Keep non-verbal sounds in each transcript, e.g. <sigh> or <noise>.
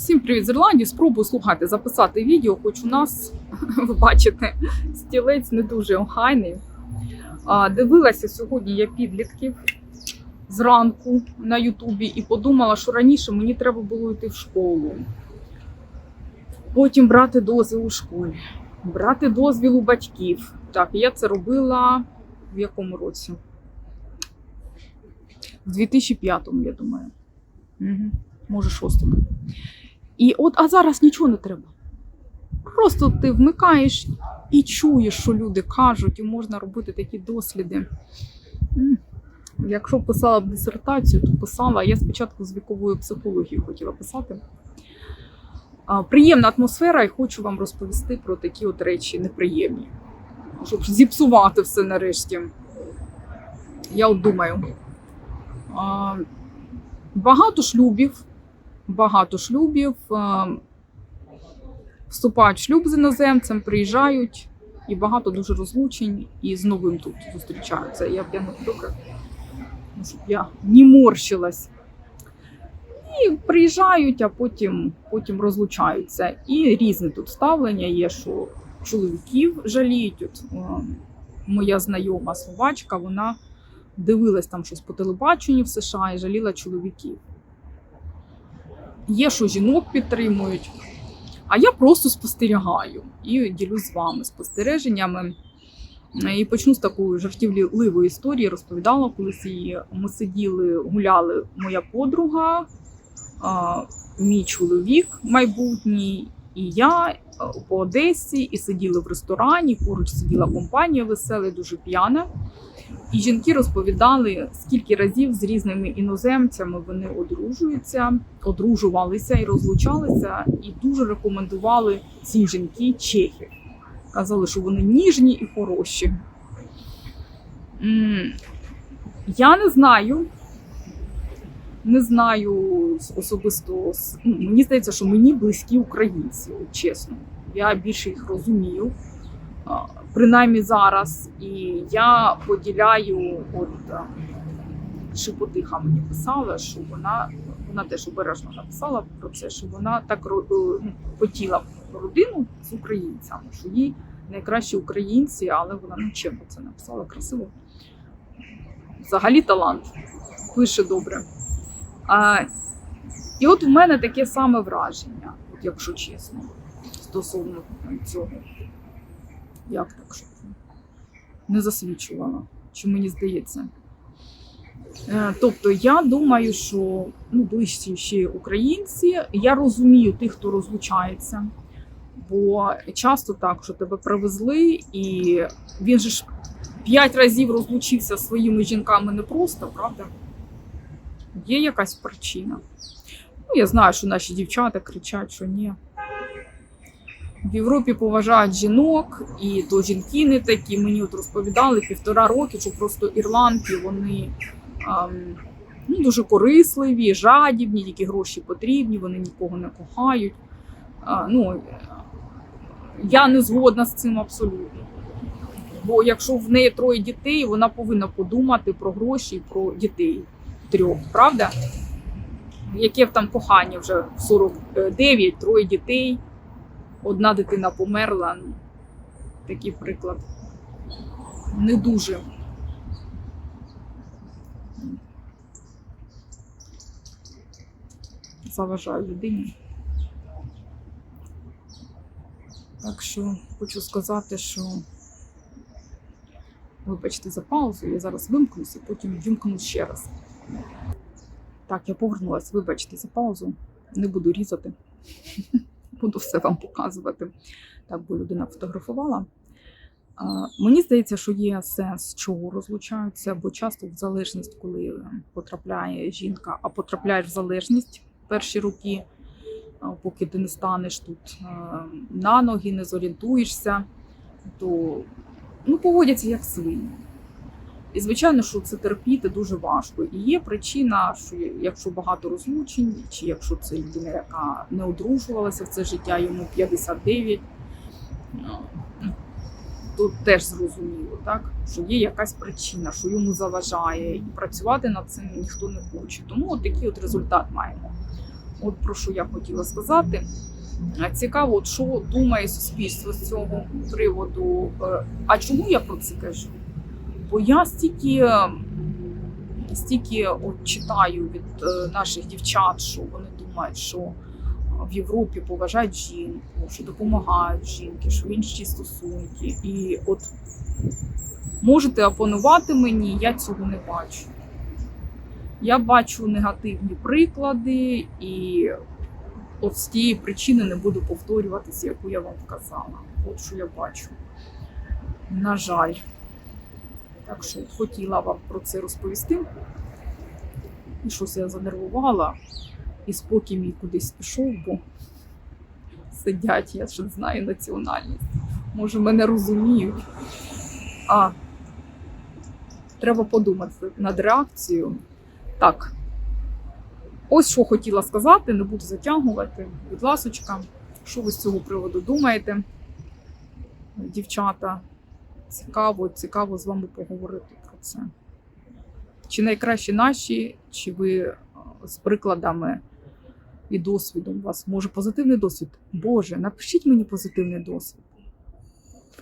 Всім привіт з Ірландії. Спробую слухати, записати відео, хоч у нас, <laughs> ви бачите, стілець не дуже охайний. А, Дивилася сьогодні я підлітків зранку на Ютубі і подумала, що раніше мені треба було йти в школу. Потім брати дозвіл у школі, брати дозвіл у батьків. Так, я це робила в якому році? В 2005-му, я думаю. Угу. Може, шостому. І от, а зараз нічого не треба. Просто ти вмикаєш і чуєш, що люди кажуть, і можна робити такі досліди. Якщо писала б дисертацію, то писала. Я спочатку з віковою психологією хотіла писати. Приємна атмосфера, і хочу вам розповісти про такі от речі неприємні, щоб зіпсувати все нарешті. Я от думаю. Багато шлюбів багато шлюбів, е, вступають в шлюб з іноземцем, приїжджають, і багато дуже розлучень, і з новим тут зустрічаються. Я п'яна добре, щоб я не морщилась. І приїжджають, а потім, потім розлучаються. І різне тут ставлення є, що чоловіків жаліють. От, е, моя знайома словачка, вона дивилась там щось по телебаченню в США і жаліла чоловіків. Є, що жінок підтримують. А я просто спостерігаю і ділюсь з вами спостереженнями. І почну з такої жартівливої історії. Розповідала колись її. Ми сиділи, гуляли моя подруга, мій чоловік майбутній, і я по Одесі, і сиділи в ресторані. Поруч сиділа компанія весела, дуже п'яна. І жінки розповідали, скільки разів з різними іноземцями вони одружуються, одружувалися і розлучалися, і дуже рекомендували ці жінки чехів. Казали, що вони ніжні і хороші. Я не знаю. Не знаю особисто. ну, Мені здається, що мені близькі українці, чесно. Я більше їх розумію принаймні зараз. І я поділяю, от Шепотиха мені писала, що вона, вона теж обережно написала про це, що вона так е, ну, хотіла родину з українцями, що їй найкращі українці, але вона ну, чим це написала красиво. Взагалі талант, пише добре. А, і от у мене таке саме враження, от якщо чесно, стосовно цього. Як так, щоб не засвідчувала, чи мені здається. Е, Тобто я думаю, що ну, ближчі ще українці, я розумію тих, хто розлучається. Бо часто так, що тебе привезли, і він же ж п'ять разів розлучився своїми жінками не просто, правда? Є якась причина. Ну, я знаю, що наші дівчата кричать, що ні. В Європі поважають жінок, і то жінки не такі. Мені от розповідали півтора роки, що просто ірландки вони ем, ну, дуже корисливі, жадібні, тільки гроші потрібні, вони нікого не кохають. А, ну, е, я не згодна з цим абсолютно. Бо якщо в неї троє дітей, вона повинна подумати про гроші і про дітей трьох, правда? Яке там кохання вже в 49, троє дітей одна дитина померла. Ну, такий приклад. Не дуже. Заважаю людині. Так що хочу сказати, що вибачте за паузу, я зараз вимкнуся, потім вимкну ще раз. Так, я повернулася, вибачте за паузу, не буду різати буду все вам показувати. Так, бо людина фотографувала. Мені здається, що є сенс, чого розлучаються, бо часто в залежність, коли потрапляє жінка, а потрапляєш в залежність перші роки, поки ти не станеш тут на ноги, не зорієнтуєшся, то ну, поводяться як свині. І звичайно, що це терпіти дуже важко. І є причина, що якщо багато розлучень, чи якщо це людина, яка не одружувалася в це життя, йому 59, ну, то теж зрозуміло, так? що є якась причина, що йому заважає, і працювати над цим ніхто не хоче. Тому от такий от результат маємо. от про що я хотіла сказати. Цікаво, от що думає суспільство з цього приводу. Е, А чому я про це кажу? Бо я стільки, е, стільки от читаю від е, наших дівчат, що вони думають, що в Європі поважають жінку, що допомагають жінки, що інші стосунки. І от можете опонувати мені, я цього не бачу. Я бачу негативні приклади, і от з тієї причини не буду повторюватися, яку я вам вказала. От що я бачу. На жаль. Так що хотіла вам про це розповісти. І щось я занервувала, і спокій мій кудись пішов, бо сидять, я ще знаю національність. Може, мене розуміють. А треба подумати над реакцією. Так. Ось що хотіла сказати, не буду затягувати. Будь ласочка, що ви з цього приводу думаєте, дівчата? Цікаво, цікаво з вами поговорити про це. Чи найкраще наші, чи ви е, з прикладами і досвідом у вас може позитивний досвід? Боже, напишіть мені позитивний досвід.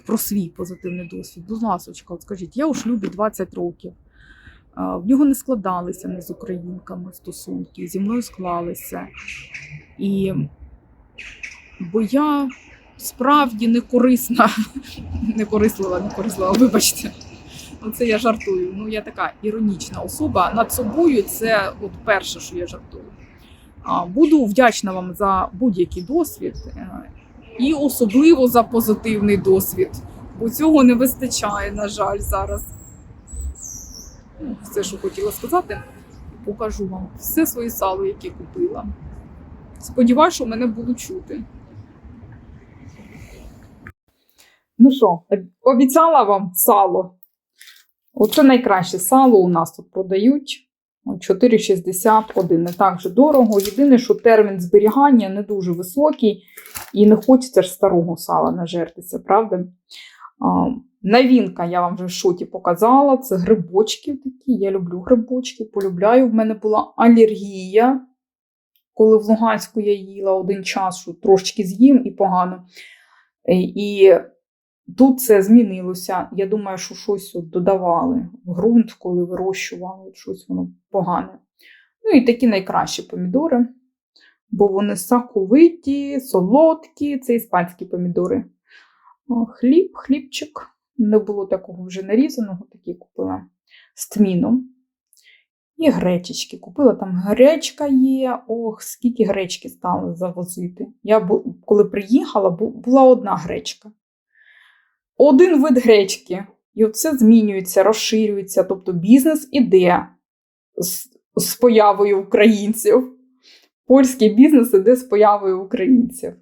Про свій позитивний досвід. Будь ласочка, скажіть, я у шлюбі 20 років. В нього не складалися не з українками стосунки, зі мною склалися. І бо я справді не корисна, не корислива, не корислива, вибачте. Ну, це я жартую. Ну, я така іронічна особа. Над собою це от перше, що я жартую. Буду вдячна вам за будь-який досвід е, і особливо за позитивний досвід. Бо цього не вистачає, на жаль, зараз. Ну, Все, що хотіла сказати, покажу вам все своє сало, яке купила. Сподіваюся, що мене будуть чути. Ну що, обіцяла вам сало. Оце найкраще сало у нас тут продають. 4,61. Не так же дорого. Єдине, що термін зберігання не дуже високий, і не хочеться ж старого сала нажертися, правда? А, Новинка, я вам вже в шоті показала. Це грибочки такі. Я люблю грибочки, полюбляю. В мене була алергія, коли в Луганську я їла один час, що трошечки з'їм і погано. І тут це змінилося. Я думаю, що щось от додавали в ґрунт, коли вирощували, щось воно погане. Ну і такі найкращі помідори, бо вони соковиті, солодкі, це іспанські помідори. Хліб, хлібчик. Не було такого вже нарізаного, такі купила з тміном. І гречечки. Купила там гречка є. Ох, скільки гречки стали завозити. Я коли приїхала, була одна гречка. Один вид гречки. І це змінюється, розширюється. Тобто бізнес іде з, з появою українців. Польський бізнес іде з появою українців.